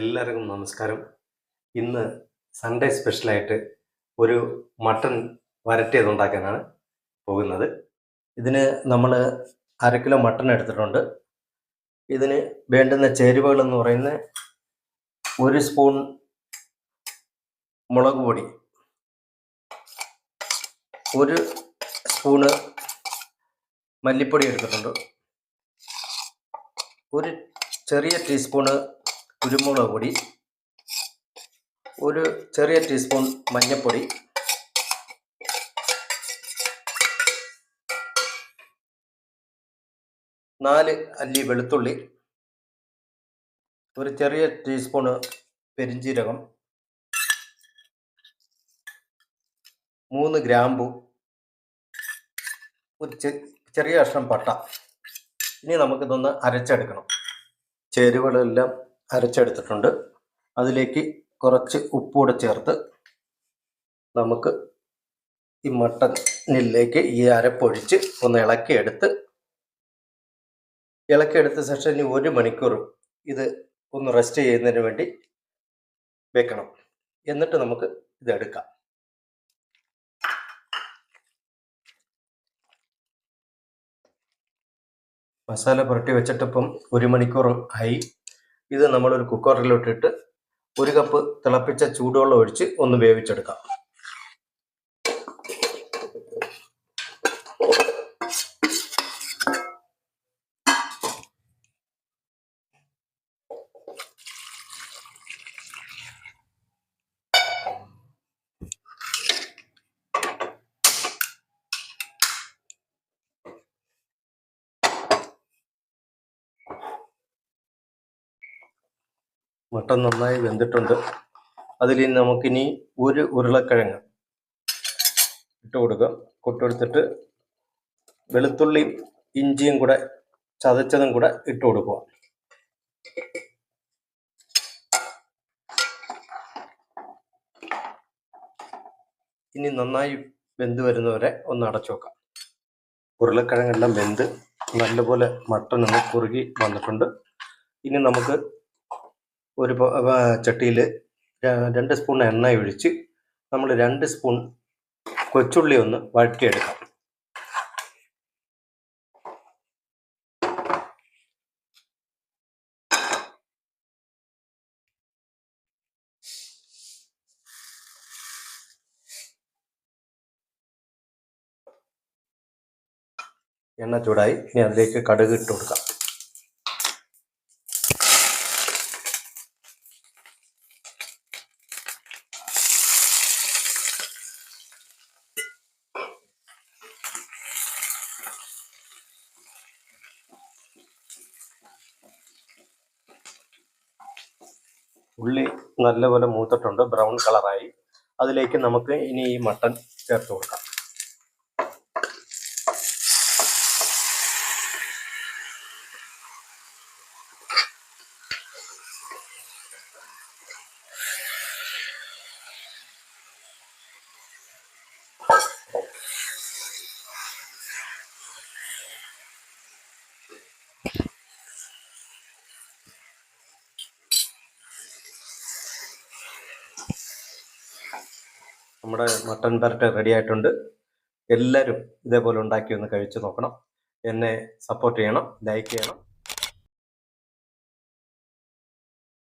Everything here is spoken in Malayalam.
എല്ലാവർക്കും നമസ്കാരം. ഇന്ന് സൺഡേ സ്പെഷ്യലായിട്ട് ഒരു മട്ടൺ വരട്ടിയത് ഉണ്ടാക്കാനാണ് പോകുന്നത്. ഇതിന് നമ്മൾ അര കിലോ മട്ടൺ എടുത്തിട്ടുണ്ട്. ഇതിന് വേണ്ടുന്ന ചേരുവകൾ എന്ന് പറയുന്നത് ഒരു സ്പൂൺ മുളക് പൊടി ഒരു സ്പൂണ് മല്ലിപ്പൊടി എടുത്തിട്ടുണ്ട് ഒരു ചെറിയ ടീസ്പൂണ് കുരുമുളക് പൊടി ഒരു ചെറിയ ടീസ്പൂൺ മഞ്ഞൾപ്പൊടി നാല് അല്ലി വെളുത്തുള്ളി ഒരു ചെറിയ ടീസ്പൂണ് പെരിഞ്ചീരകം മൂന്ന് ഗ്രാമ്പു ഒരു ചെറിയ കഷ്ണം പട്ട. ഇനി നമുക്കിതൊന്ന് അരച്ചെടുക്കണം. ചേരുവകളെല്ലാം അരച്ചെടുത്തിട്ടുണ്ട്. അതിലേക്ക് കുറച്ച് ഉപ്പൂടെ ചേർത്ത് നമുക്ക് ഈ മട്ടനിലേക്ക് ഈ അരപ്പൊഴിച്ച് ഒന്ന് ഇളക്കിയെടുത്ത് ഇളക്കിയെടുത്ത ശേഷം ഇനി ഒരു മണിക്കൂർ ഇത് ഒന്ന് റെസ്റ്റ് ചെയ്യുന്നതിന് വേണ്ടി വെക്കണം. എന്നിട്ട് നമുക്ക് ഇതെടുക്കാം മസാല പുരട്ടി വെച്ചിട്ടിപ്പം ഒരു മണിക്കൂർ ആയി. ഇത് നമ്മളൊരു കുക്കറിലോട്ടിട്ട് ഒരു കപ്പ് തിളപ്പിച്ച ചൂടുവെള്ളം ഒഴിച്ച് ഒന്ന് വേവിച്ചെടുക്കാം. മട്ടൻ നന്നായി വെന്തിട്ടുണ്ട്. അതിൽ നമുക്കിനി ഒരു ഉരുളക്കിഴങ്ങ് ഇട്ട് കൊടുക്കാം. കൊട്ടെടുത്തിട്ട് വെളുത്തുള്ളിയും ഇഞ്ചിയും കൂടെ ചതച്ചതും കൂടെ ഇട്ട് കൊടുക്കുക. ഇനി നന്നായി വെന്ത് വരുന്നവരെ ഒന്ന് അടച്ചു വെക്കാം. ഉരുളക്കിഴങ്ങെല്ലാം വെന്ത് നല്ലപോലെ മട്ടൻ ഒന്ന് കുറുകി വന്നിട്ടുണ്ട്. ഇനി നമുക്ക് ഒരു ചട്ടിയിൽ രണ്ട് സ്പൂൺ എണ്ണ ഒഴിച്ച് നമ്മൾ രണ്ട് സ്പൂൺ കൊച്ചുള്ളി ഒന്ന് വഴറ്റിയെടുക്കാം. എണ്ണ ചൂടായി ഇനി അതിലേക്ക് കടുക് ഇട്ട് കൊടുക്കാം. ഉള്ളി നല്ലപോലെ മൂത്തിട്ടുണ്ട്. ബ്രൗൺ കളറായി അതിലേക്ക് നമുക്ക് ഇനി ഈ മട്ടൺ ചേർത്ത് കൊടുക്കാം. നമ്മുടെ മട്ടൺ പരട്ട് റെഡി ആയിട്ടുണ്ട്. എല്ലാവരും ഇതേപോലെ ഉണ്ടാക്കി ഒന്ന് കഴിച്ചു നോക്കണം. എന്നെ സപ്പോർട്ട് ചെയ്യണം ലൈക്ക് ചെയ്യണം.